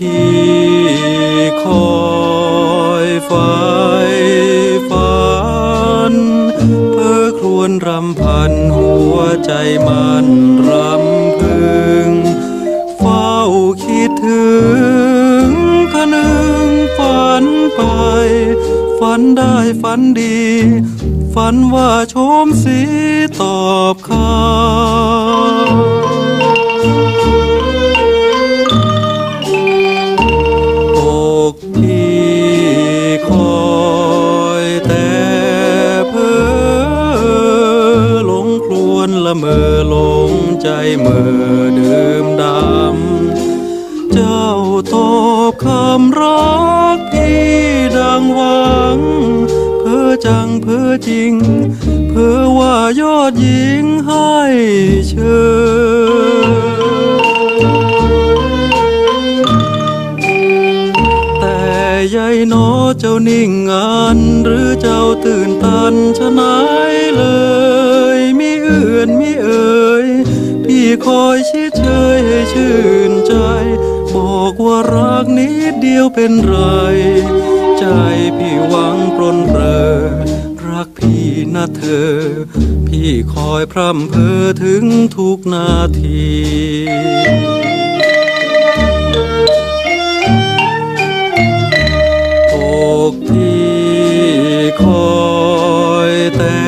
ที่คอยไฟฝัน เพื่อครวนรำพันหัวใจมันรำพึง เฝ้าคิดถึงคนึงฝันไป ฝันได้ฝันดี ฝันว่าชมสีตอบคา เมอลงใจเมื่อดื่มดำ เจ้าตอบคำรักพี่ดังหวัง เพ้อจังเพ้อจริง เพ้อว่ายอดหญิงให้เชิญแต่ยายนอเจ้านิ่งงานหรือเจ้าตื่นตันชะนาย เดียวเป็นไร ใจพี่หวังปรนเรอ รักพี่นะเธอ พี่คอยพร่ำเพอถึงทุกนาทีอกพี่คอยแต่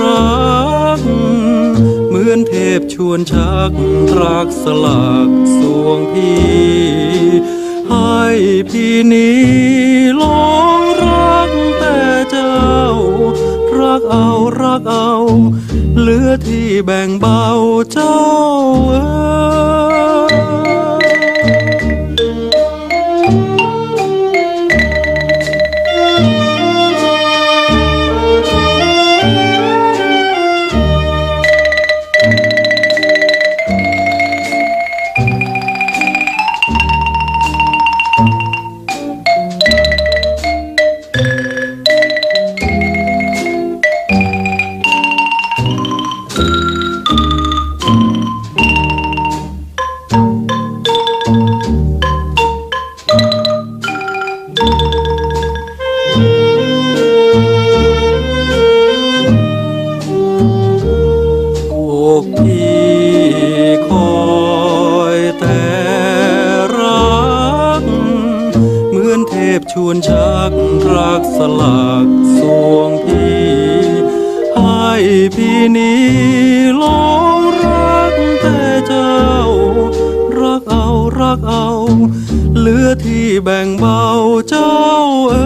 รัก เหมือนเทพชวนชักรักสลักสวงพี่ ให้พี่นี้หลงรักแต่เจ้า รักเอารักเอา เหลือที่แบ่งเบาเจ้าเอ๋ พชวนชักรักสลักสวงพี่ให้พี่นี้หลงรักแต่เจ้า รักเอารักเอา เหลือที่แบ่งเบาเจ้าเอ๋